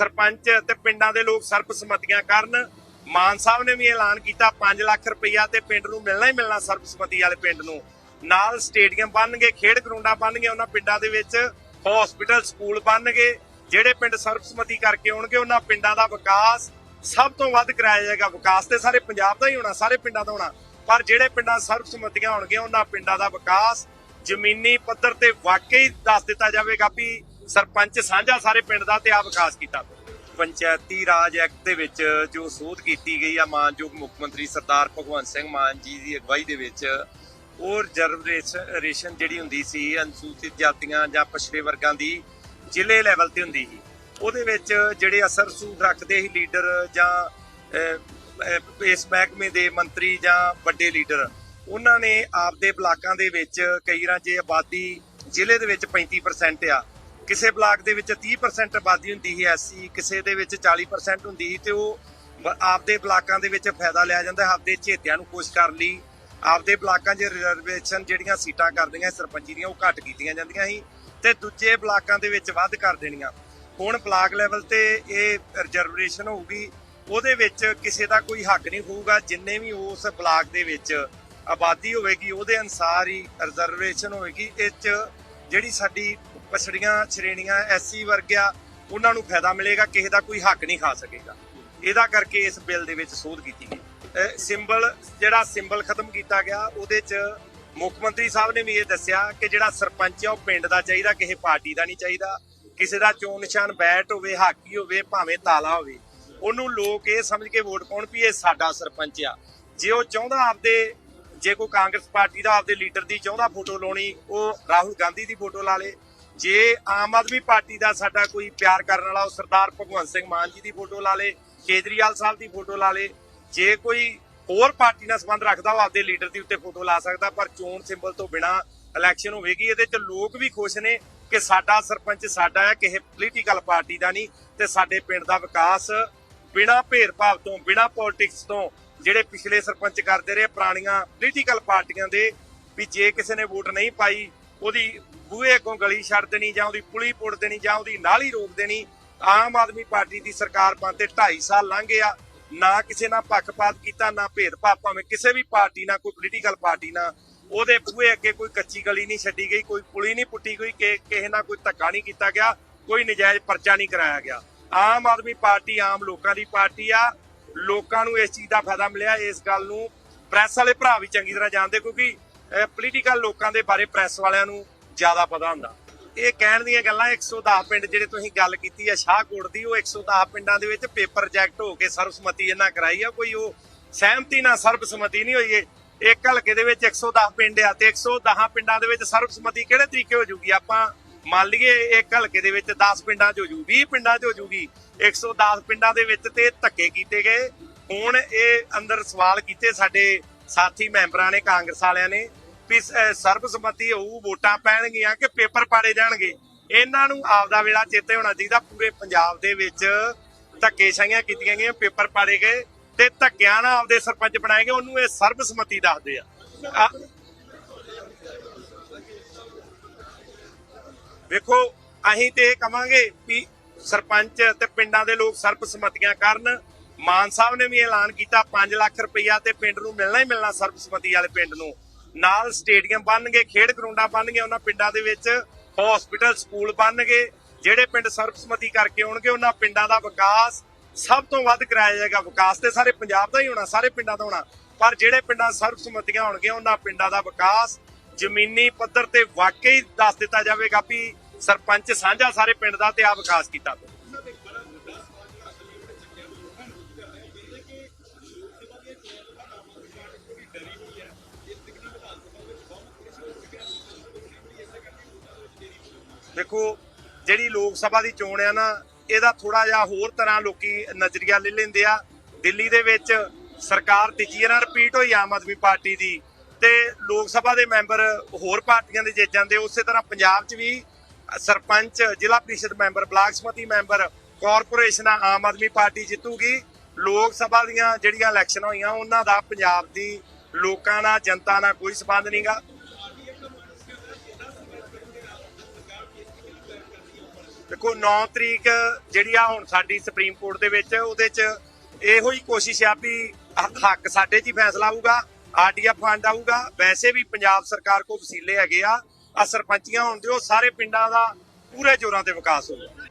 ਸਰਪੰਚ ਤੇ ਪਿੰਡਾਂ ਦੇ ਲੋਕ ਸਰਬਸੰਮਤੀਆਂ ਕਰਨ। ਮਾਨ ਸਾਹਿਬ ਨੇ ਵੀ ਐਲਾਨ ਕੀਤਾ 5 ਲੱਖ ਰੁਪਈਆ ਤੇ ਪਿੰਡ ਨੂੰ ਮਿਲਣਾ ਹੀ ਮਿਲਣਾ ਸਰਬਸੰਮਤੀ ਵਾਲੇ ਪਿੰਡ ਨੂੰ। ਨਾਲ ਸਟੇਡੀਅਮ ਬਣਨਗੇ ਖੇਡ ਗਰਾਊਂਡਾਂ ਬਣਨਗੇ ਉਹਨਾਂ ਪਿੰਡਾਂ ਦੇ ਵਿੱਚ। ਹਸਪੀਟਲ ਸਕੂਲ ਬਣਨਗੇ ਜਿਹੜੇ ਪਿੰਡ ਸਰਬਸੰਮਤੀ ਕਰਕੇ ਆਉਣਗੇ, ਉਹਨਾਂ ਪਿੰਡਾਂ ਦਾ ਵਿਕਾਸ ਸਭ ਤੋਂ ਵੱਧ ਕਰਾਇਆ ਜਾਏਗਾ। ਵਿਕਾਸ ਤੇ ਸਾਰੇ ਪੰਜਾਬ ਦਾ ਹੀ ਹੋਣਾ, ਸਾਰੇ ਪਿੰਡਾਂ ਦਾ ਹੋਣਾ। ਪਰ ਜਿਹੜੇ ਪਿੰਡਾਂ ਸਰਬਸੰਮਤੀਆਂ ਹੋਣਗੀਆਂ, ਉਹਨਾਂ ਪਿੰਡਾਂ ਦਾ ਵਿਕਾਸ ਜ਼ਮੀਨੀ ਪੱਧਰ ਤੇ ਵਾਕਈ ਦੱਸ ਦਿੱਤਾ ਜਾਵੇਗਾ ਵੀ ਸਰਪੰਚ ਸਾਂਝਾ ਸਾਰੇ ਪਿੰਡ ਦਾ ਤੇ ਆ ਵਿਕਾਸ ਕੀਤਾ। ਪੰਚਾਇਤੀ ਰਾਜ ਐਕਟ ਦੇ ਵਿੱਚ ਜੋ ਸੋਧ ਕੀਤੀ ਗਈ ਆ ਮਾਨਯੋਗ ਮੁੱਖ ਮੰਤਰੀ ਸਰਦਾਰ ਭਗਵੰਤ ਸਿੰਘ ਮਾਨ ਜੀ ਦੀ ਅਗਵਾਈ ਦੇ ਵਿੱਚ, ਉਹ ਰਿਜ਼ਰਵੇਸ਼ਨ ਜਿਹੜੀ ਹੁੰਦੀ ਸੀ, ਅਨੁਸੂਚਿਤ ਜਾਤੀਆਂ ਜਾਂ ਪਛੜੇ ਵਰਗਾਂ ਦੀ ਜ਼ਿਲ੍ਹੇ ਲੈਵਲ ਤੇ ਹੁੰਦੀ ਸੀ। ਉਹਦੇ ਵਿੱਚ ਜਿਹੜੇ ਅਸਰ ਸੂਖ ਰੱਖਦੇ ਸੀ ਲੀਡਰ ਜਾਂ ਇਸ ਮਹਿਕਮੇ ਦੇ ਮੰਤਰੀ ਜਾਂ ਵੱਡੇ ਲੀਡਰ, ਉਹਨਾਂ ਨੇ ਆਪਦੇ ਬਲਾਕਾਂ ਦੇ ਵਿੱਚ ਕਈ ਵਾਰ ਜੇ ਆਬਾਦੀ ਜ਼ਿਲ੍ਹੇ ਦੇ ਵਿੱਚ 35% ਆ ਕਿਸੇ ਬਲਾਕ ਦੇ ਵਿੱਚ 30% ਆਬਾਦੀ ਹੁੰਦੀ ਸੀ, ਐਸਸੀ, ਕਿਸੇ ਦੇ ਵਿੱਚ 40% ਹੁੰਦੀ ਸੀ ਤੇ ਉਹ ਆਪਦੇ ਬਲਾਕਾਂ ਦੇ ਵਿੱਚ ਫਾਇਦਾ ਲਿਆ ਜਾਂਦਾ, ਆਪਦੇ ਝੇਤਿਆਂ ਨੂੰ ਖੁਸ਼ ਕਰਨ ਲਈ। ਆਪਦੇ ਬਲਾਕਾਂ 'ਚ ਰਿਜ਼ਰਵੇਸ਼ਨ ਜਿਹੜੀਆਂ ਸੀਟਾਂ ਕਰਦੀਆਂ, ਸਰਪੰਚੀ ਦੀਆਂ, ਉਹ ਘੱਟ ਕੀਤੀਆਂ ਜਾਂਦੀਆਂ ਸੀ ਤੇ ਦੂਜੇ ਬਲਾਕਾਂ ਦੇ ਵਿੱਚ ਵੱਧ ਕਰ ਦੇਣੀਆਂ। ਹੁਣ ਬਲਾਕ ਲੈਵਲ ਤੇ ਇਹ ਰਿਜ਼ਰਵੇਸ਼ਨ ਹੋਊਗੀ, ਉਹਦੇ ਵਿੱਚ ਕਿਸੇ ਦਾ ਕੋਈ ਹੱਕ ਨਹੀਂ ਹੋਊਗਾ, ਜਿੰਨੇ ਵੀ ਉਸ ਬਲਾਕ ਦੇ ਵਿੱਚ ਆਬਾਦੀ ਹੋਵੇਗੀ, ਉਹਦੇ ਅਨਸਾਰ ਹੀ ਰਿਜ਼ਰਵੇਸ਼ਨ ਹੋਵੇਗੀ। ਇਹ 'ਚ ਜਿਹੜੀ ਸਾਡੀ ਪਛੜੀਆਂ ਸ਼੍ਰੇਣੀਆਂ ਐਸਸੀ ਵਰਗਿਆ ਉਹਨਾਂ ਨੂੰ ਫਾਇਦਾ ਮਿਲੇਗਾ, ਕਿਸੇ ਦਾ ਕੋਈ ਹੱਕ ਨਹੀਂ ਖਾ ਸਕੇਗਾ। ਇਹਦਾ ਕਰਕੇ ਇਸ ਬਿੱਲ ਦੇ ਵਿੱਚ ਸੋਧ ਕੀਤੀ ਗਈ। ਸਿੰਬਲ, ਜਿਹੜਾ ਸਿੰਬਲ ਖਤਮ ਕੀਤਾ ਗਿਆ, ਉਹਦੇ 'ਚ ਮੁੱਖ ਮੰਤਰੀ ਸਾਹਿਬ ਨੇ ਵੀ ਇਹ ਦੱਸਿਆ ਕਿ ਜਿਹੜਾ ਸਰਪੰਚ ਆ, ਉਹ ਪਿੰਡ ਦਾ ਚਾਹੀਦਾ, ਕਿਸੇ ਪਾਰਟੀ ਦਾ ਨਹੀਂ ਚਾਹੀਦਾ। ਕਿਸੇ ਦਾ ਚੋਣ ਨਿਸ਼ਾਨ ਬੈਟ ਹੋਵੇ, ਹਾਕੀ ਹੋਵੇ, ਭਾਵੇਂ ਤਾਲਾ ਹੋਵੇ। ਉਹਨੂੰ ਲੋਕ ਇਹ ਸਮਝ ਕੇ ਵੋਟ ਪਾਉਣ ਵੀ ਇਹ ਸਾਡਾ ਸਰਪੰਚ ਆ। ਜੇ ਉਹ ਚਾਹੁੰਦਾ ਆਪਦੇ, ਜੇ ਕੋਈ ਕਾਂਗਰਸ ਪਾਰਟੀ ਦਾ ਆਪਦੇ ਲੀਡਰ ਦੀ ਚਾਹੁੰਦਾ ਫੋਟੋ ਲਾਉਣੀ, ਉਹ ਰਾਹੁਲ ਗਾਂਧੀ ਦੀ ਫੋਟੋ ਲਾ ਲੇ ਜੇ ਆਮ ਆਦਮੀ ਪਾਰਟੀ ਦਾ ਸਾਡਾ ਕੋਈ ਪਿਆਰ ਕਰਨ ਵਾਲਾ ਉਹ ਸਰਦਾਰ ਭਗਵੰਤ ਸਿੰਘ ਮਾਨ ਜੀ ਦੀ ਫੋਟੋ ਲਾ ਲੇ, ਕੇਜਰੀਵਾਲ ਸਾਹਿਬ ਦੀ ਫੋਟੋ ਲਾ ਲੇ, ਜੇ ਕੋਈ ਹੋਰ ਪਾਰਟੀ ਨਾਲ ਸੰਬੰਧ ਰੱਖਦਾ ਉਹ ਆਪਦੇ ਲੀਡਰ ਦੀ ਉੱਤੇ ਫੋਟੋ ਲਾ ਸਕਦਾ, ਪਰ ਚੋਣ ਸਿੰਬਲ ਤੋਂ ਬਿਨਾ ਇਲੈਕਸ਼ਨ ਹੋਵੇਗੀ, ਇਹਦੇ ਚ ਲੋਕ ਵੀ ਖੁਸ਼ ਨੇ ਕਿ ਸਾਡਾ ਸਰਪੰਚ ਸਾਡਾ ਹੈ, ਕਿਸੇ ਪੋਲੀਟੀਕਲ ਪਾਰਟੀ ਦਾ ਨਹੀਂ, ਤੇ ਸਾਡੇ ਪਿੰਡ ਦਾ ਵਿਕਾਸ ਬਿਨਾ ਭੇਦਭਾਵ ਤੋਂ, ਬਿਨਾ ਪੋਲਿਟਿਕਸ ਤੋਂ, ਜਿਹੜੇ ਪਿਛਲੇ ਸਰਪੰਚ ਕਰਦੇ ਰਹੇ ਪੁਰਾਣੀਆਂ ਪੋਲੀਟੀਕਲ ਪਾਰਟੀਆਂ ਦੇ, ਵੀ ਜੇ ਕਿਸੇ ਨੇ ਵੋਟ ਨਹੀਂ ਪਾਈ ਉਹਦੀ ਬੂਹੇ ਅੱਗੋਂ ਗਲੀ ਛੱਡ ਦੇਣੀ ਜਾਂ ਉਹਦੀ ਪੁਲੀ ਪੁੱਟ ਦੇਣੀ ਜਾਂ ਉਹਦੀ ਨਾਲੀ ਰੋਕ ਦੇਣੀ, ਆਮ ਆਦਮੀ ਪਾਰਟੀ ਦੀ ਸਰਕਾਰ ਬਣ 2.5 ਸਾਲ ਲੰਘ ਗਿਆ। ਨਾ ਕਿਸੇ ਨਾਲ ਪੱਖਪਾਤ ਕੀਤਾ, ਨਾ ਭੇਦਭਾਵ, ਭਾਵੇਂ ਕਿਸੇ ਵੀ ਪਾਰਟੀ ਨਾਲ, ਕੋਈ ਪੋਲੀਟੀਕਲ ਪਾਰਟੀ ਨਾਲ। ਉਹਦੇ ਬੂਹੇ ਅੱਗੇ ਕੋਈ ਕੱਚੀ ਗਲੀ ਨਹੀਂ ਛੱਡੀ ਗਈ, ਕੋਈ ਪੁਲੀ ਨਹੀਂ ਪੁੱਟੀ ਗਈ ਕਿਸੇ ਨਾਲ ਕੋਈ ਧੱਕਾ ਨਹੀਂ ਕੀਤਾ ਗਿਆ, ਕੋਈ ਨਜਾਇਜ਼ ਪਰਚਾ ਨਹੀਂ ਕਰਾਇਆ ਗਿਆ। ਆਮ ਆਦਮੀ ਪਾਰਟੀ ਆਮ ਲੋਕਾਂ ਦੀ ਪਾਰਟੀ ਆ। ਲੋਕਾਂ ਨੂੰ ਇਸ ਚੀਜ਼ ਦਾ ਫਾਇਦਾ ਮਿਲਿਆ ਇਸ ਗੱਲ ਨੂੰ। ਪ੍ਰੈਸ ਵਾਲੇ ਭਰਾ ਵੀ ਚੰਗੀ ਤਰ੍ਹਾਂ ਜਾਣਦੇ, ਕਿਉਂਕਿ ਪੋਲੀਟੀਕਲ ਲੋਕਾਂ ਦੇ ਬਾਰੇ ਪ੍ਰੈਸ ਵਾਲਿਆਂ ਨੂੰ ਜ਼ਿਆਦਾ ਪਤਾ ਹੁੰਦਾ। ਇਹ ਕਹਿਣ ਦੀਆਂ ਗੱਲਾਂ 110 ਪਿੰਡ ਜਿਹੜੇ ਤੁਸੀਂ ਗੱਲ ਕੀਤੀ ਆ, ਸ਼ਾਹਕੋਟ ਦੀ, ਉਹ 110 ਪਿੰਡਾਂ ਦੇ ਵਿੱਚ ਪੇਪਰ ਰਿਜੈਕਟ ਹੋ ਕੇ ਸਰਬਸੰਮਤੀ ਇਹਨਾਂ ਕਰਾਈ ਆ। ਕੋਈ ਉਹ ਸਹਿਮਤੀ ਨਾਲ ਸਰਬਸੰਮਤੀ ਨਹੀਂ ਹੋਈ ਇੱਕ ਹਲਕੇ ਦੇ ਵਿੱਚ 110 ਪਿੰਡ ਆ ਤੇ 110 ਪਿੰਡਾਂ ਦੇ ਵਿੱਚ ਸਰਬਸੰਮਤੀ ਕਿਹੜੇ ਤਰੀਕੇ ਹੋ ਜੂਗੀ? ਆਪਾਂ ਮੰਨ ਲਈਏ ਇੱਕ ਹਲਕੇ ਦੇ ਵਿੱਚ 10 ਪਿੰਡਾਂ 'ਚ ਹੋ ਜੂ 20 ਪਿੰਡਾਂ 'ਚ ਹੋ ਜੂਗੀ। 110 ਪਿੰਡਾਂ ਦੇ ਵਿੱਚ ਤੇ ਧੱਕੇ ਕੀਤੇ ਗਏ। ਹੁਣ ਇਹ ਅੰਦਰ ਸਵਾਲ ਕੀਤੇ ਸਾਡੇ ਸਾਥੀ ਮੈਂਬਰਾਂ ਨੇ, ਕਾਂਗਰਸ ਵਾਲਿਆਂ ਨੇ। ਵੀ ਸਰਬਸੰਮਤੀ ਹੋਊ, ਵੋਟਾਂ ਪੈਣਗੀਆਂ ਕਿ ਪੇਪਰ ਪਾੜੇ ਜਾਣਗੇ। ਇਹਨਾਂ ਨੂੰ ਆਪਦਾ ਵੇਲਾ ਚੇਤੇ ਹੋਣਾ ਚਾਹੀਦਾ। ਪੂਰੇ ਪੰਜਾਬ ਦੇ ਵਿੱਚ ਧੱਕੇਸ਼ਾਹੀਆਂ ਕੀਤੀਆਂ ਗਈਆਂ, ਪੇਪਰ ਪਾੜੇ ਗਏ ਤੇ ਧੱਕਿਆਂ ਨਾਲ ਆਪਦੇ ਸਰਪੰਚ ਬਣਾਏ ਗਏ। ਉਹਨੂੰ ਇਹ ਸਰਬਸੰਮਤੀ ਦੱਸਦੇ ਆ। ਵੇਖੋ, ਅਸੀਂ ਤੇ ਇਹ ਕਵਾਂਗੇ ਵੀ ਸਰਪੰਚ ਤੇ ਪਿੰਡਾਂ ਦੇ ਲੋਕ ਸਰਬਸੰਮਤੀਆਂ ਕਰਨ। ਮਾਨ ਸਾਹਿਬ ਨੇ ਵੀ ਐਲਾਨ ਕੀਤਾ 5 ਲੱਖ ਰੁਪਈਆ ਤੇ ਪਿੰਡ ਨੂੰ ਮਿਲਣਾ ਹੀ ਮਿਲਣਾ ਸਰਬਸੰਮਤੀ ਵਾਲੇ ਪਿੰਡ ਨੂੰ। ਨਾਲ ਸਟੇਡੀਅਮ ਬਣਨਗੇ, ਖੇਡ ਗਰਾਊਂਡਾਂ ਬਣਨਗੇ ਉਹਨਾਂ ਪਿੰਡਾਂ ਦੇ ਵਿੱਚ ਹਸਪੀਟਲ ਸਕੂਲ ਬਣਨਗੇ। ਜਿਹੜੇ ਪਿੰਡ ਸਰਬਸੰਮਤੀ ਕਰਕੇ ਆਉਣਗੇ, ਉਹਨਾਂ ਪਿੰਡਾਂ ਦਾ ਵਿਕਾਸ ਸਭ ਤੋਂ ਵੱਧ ਕਰਾਇਆ ਜਾਏਗਾ। ਵਿਕਾਸ ਤੇ ਸਾਰੇ ਪੰਜਾਬ ਦਾ ਹੀ ਹੋਣਾ, ਸਾਰੇ ਪਿੰਡਾਂ ਦਾ ਹੋਣਾ। ਪਰ ਜਿਹੜੇ ਪਿੰਡਾਂ ਸਰਬਸਮਤੀਆਂ ਹੋਣਗੀਆਂ, ਉਹਨਾਂ ਪਿੰਡਾਂ ਦਾ ਵਿਕਾਸ ਜ਼ਮੀਨੀ ਪੱਧਰ ਤੇ ਵਾਕਈ ਦੱਸ ਦਿੱਤਾ ਜਾਵੇਗਾ ਵੀ ਸਰਪੰਚ ਸਾਂਝਾ ਸਾਰੇ ਪਿੰਡ ਦਾ ਤੇ ਆ ਵਿਕਾਸ ਕੀਤਾ। ਦੇਖੋ, ਜਿਹੜੀ ਲੋਕ ਸਭਾ ਦੀ ਚੋਣ ਆ ਨਾ, ਇਹਦਾ ਥੋੜਾ ਜਿਹਾ ਹੋਰ ਤਰ੍ਹਾਂ ਲੋਕੀ ਨਜ਼ਰੀਆ ਲੈ ਲੈਂਦੇ ਆ। ਦਿੱਲੀ ਦੇ ਵਿੱਚ ਸਰਕਾਰ ਤੀਜੀ ਵਾਰ ਰਿਪੀਟ ਹੋਈ ਆਮ ਆਦਮੀ ਪਾਰਟੀ ਦੀ। ਤੇ ਲੋਕ ਸਭਾ ਦੇ ਮੈਂਬਰ ਹੋਰ ਪਾਰਟੀਆਂ ਦੇ ਜਿੱਤ ਜਾਂਦੇ ਉਸੇ ਤਰ੍ਹਾਂ ਪੰਜਾਬ 'ਚ ਵੀ sarpanch, Zila Parishad member, block samiti member, ਕਾਰਪੋਰੇਸ਼ਨਾਂ Aam Aadmi party ਜਿੱਤੂਗੀ। ਲੋਕ ਸਭਾ ਦੀਆਂ ਜਿਹੜੀਆਂ ਇਲੈਕਸ਼ਨ ਹੋਈਆਂ, ਉਹਨਾਂ ਦਾ ਪੰਜਾਬ ਦੀ ਲੋਕਾਂ ਨਾਲ, ਜਨਤਾ ਨਾਲ ਕੋਈ ਸਬੰਧ ਨਹੀਂਗਾ ਦੇਖੋ 9 ਤਰੀਕ ਜਿਹੜੀ ਆ ਹੁਣ ਸਾਡੀ ਸੁਪਰੀਮ ਕੋਰਟ ਦੇ ਵਿੱਚ, ਉਹਦੇ 'ਚ ਇਹੋ ਹੀ ਕੋਸ਼ਿਸ਼ ਆ ਵੀ ਹੱਕ ਸਾਡੇ 'ਚ ਹੀ ਫੈਸਲਾ ਆਊਗਾ ਆਰਡੀਐਫ ਫੰਡ ਆਊਗਾ। ਵੈਸੇ ਵੀ ਪੰਜਾਬ ਸਰਕਾਰ ਕੋਲ ਵਸੀਲੇ ਹੈਗੇ ਆ ਆ ਸਰਪੰਚੀਆਂ ਹੋਣ ਦਿਓ ਸਾਰੇ ਪਿੰਡਾਂ ਦਾ ਪੂਰੇ ਜ਼ੋਰਾਂ ਤੇ ਵਿਕਾਸ ਹੋਊਗਾ